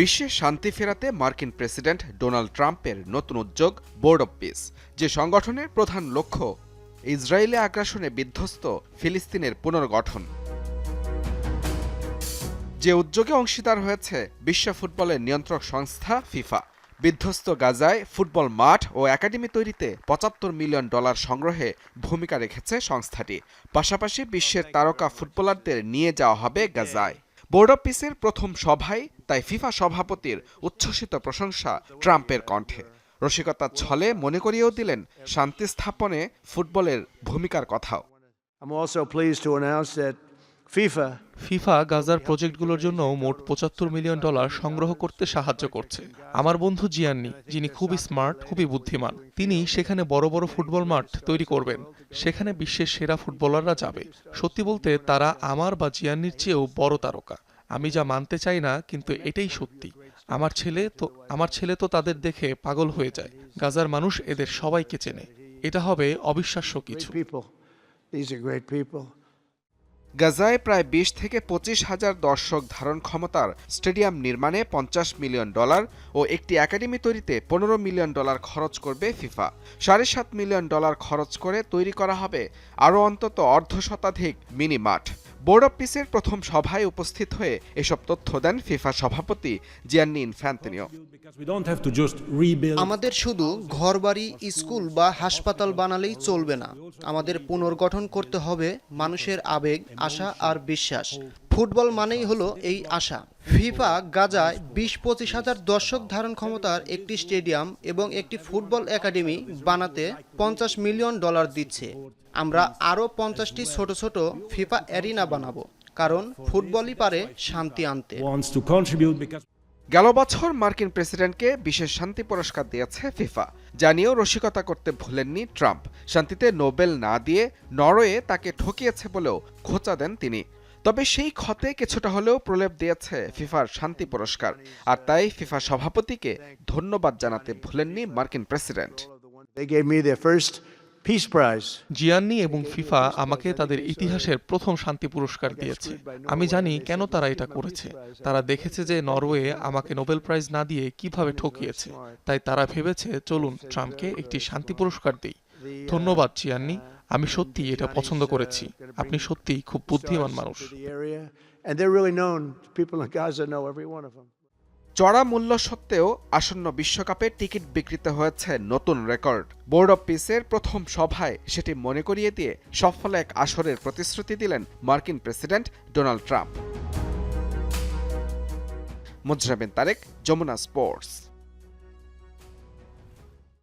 বিশ্বে শান্তি ফেরাতে মার্কিন প্রেসিডেন্ট ডোনাল্ড ট্রাম্পের নতুন উদ্যোগ বোর্ড অব পিস, যে সংগঠনের প্রধান লক্ষ্য, ইসরায়েলে আগ্রাসনে বিধ্বস্ত ফিলিস্তিনের পুনর্গঠন। যে উদ্যোগে অংশীদার হয়েছে বিশ্ব ফুটবলের নিয়ন্ত্রক সংস্থা ফিফা। বিধ্বস্ত গাজায় ফুটবল মাঠ ও একাডেমি তৈরিতে পঁচাত্তর মিলিয়ন ডলার সংগ্রহে ভূমিকা রেখেছে সংস্থাটি। পাশাপাশি বিশ্বের তারকা ফুটবলারদের নিয়ে যাওয়া হবে গাজায়। বোর্ড অব পিসের প্রথম সভায় তাই ফিফা সভাপতির উচ্ছ্বসিত প্রশংসা ট্রাম্পের কণ্ঠে। রসিকতার ছলে মনে করিয়েও দিলেন শান্তি স্থাপনে ফুটবলের ভূমিকার কথাও। I'm also pleased to announce that FIFA FIFA গাজার প্রজেক্টগুলোর জন্য মোট পঁচাত্তর মিলিয়ন ডলার সংগ্রহ করতে সাহায্য করছে। আমার বন্ধু জিয়ান্নি যিনি খুবই স্মার্ট খুবই বুদ্ধিমান তিনি সেখানে বড় বড় ফুটবল মাঠ তৈরি করবেন। সেখানে বিশ্বের সেরা ফুটবলাররা যাবে। সত্যি বলতে তারা আমার বা জিয়ান্নির চেয়েও বড় তারকা। আমি যা মানতে চাই না কিন্তু এটাই সত্যি। আমার ছেলে তো আমার ছেলে তো তাদের দেখে পাগল হয়ে যায়। গাজার মানুষ এদের সবাইকে চেনে। এটা হবে অবিশ্বাস্য কিছু. গাজায় প্রায় বিশ থেকে পঁচিশ হাজার দর্শক ধারণ ক্ষমতার স্টেডিয়াম নির্মাণে পঞ্চাশ মিলিয়ন ডলার ও একটি একাডেমি তৈরিতে পনেরো মিলিয়ন ডলার খরচ করবে ফিফা। সাড়ে সাত মিলিয়ন ডলার খরচ করে তৈরি করা হবে আরও অন্তত অর্ধ শতাধিক মিনি মাঠ। বোর্ড অব পিসের প্রথম সভায় উপস্থিত হয়ে এসব তথ্য দেন ফিফা সভাপতি জিয়ান্নি ইনফ্যান্তিনিও. আমাদের শুধু ঘরবাড়ি স্কুল বা হাসপাতাল বানালেই চলবে না আমাদের পুনর্গঠন করতে হবে মানুষের আবেগ আশা আর বিশ্বাস ফুটবল মানেই হলো এই আশা। ফিফা গাজায় বিশ পঁচিশ হাজার দর্শক ধারণ ক্ষমতার একটি স্টেডিয়াম এবং একটি ফুটবল একাডেমি বানাতে পঞ্চাশ মিলিয়ন ডলার দিচ্ছে। আমরা আরও পঞ্চাশটি ছোট ছোট ফিফা অ্যারিনা বানাবো কারণ ফুটবলই পারে শান্তি আনতে। গেল বছর মার্কিন প্রেসিডেন্টকে বিশেষ শান্তি পুরস্কার দিয়েছে ফিফা জানিয়েও রসিকতা করতে ভুলেননি ট্রাম্প। শান্তিতে নোবেল না দিয়ে নরওয়ে তাকে ঠকিয়েছে বলেও খোঁচা দেন তিনি। তবে সেই ক্ষতে কিছুটা হলেও প্রলেপ দিয়েছে ফিফার শান্তি পুরস্কার। আর তাই ফিফা সভাপতিকে ধন্যবাদ জানাতে ভুলেননি মার্কিন প্রেসিডেন্ট. জিয়ান্নি এবং ফিফা আমাকে তাদের ইতিহাসের প্রথম শান্তি পুরস্কার দিয়েছে। আমি জানি কেন তারা এটা করেছে। তারা দেখেছে যে নরওয়ে আমাকে নোবেল প্রাইজ না দিয়ে কীভাবে ঠকিয়েছে। তাই তারা ভেবেছে চলুন ট্রাম্পকে একটি শান্তি পুরস্কার দিই। ধন্যবাদ জিয়ান্নি। আমি সত্যি এটা পছন্দ করেছি। আপনি সত্যিই খুব বুদ্ধিমান মানুষ. চড়া মূল্য সত্ত্বেও আসন্ন বিশ্বকাপে টিকিট বিক্রিতে হয়েছে নতুন রেকর্ড। বোর্ড অব পিসের প্রথম সভায় সেটি মনে করিয়ে দিয়ে সফল এক আসরের প্রতিশ্রুতি দিলেন মার্কিন প্রেসিডেন্ট ডোনাল্ড ট্রাম্প। মুজরাবিন তারেক যমুনা স্পোর্টস।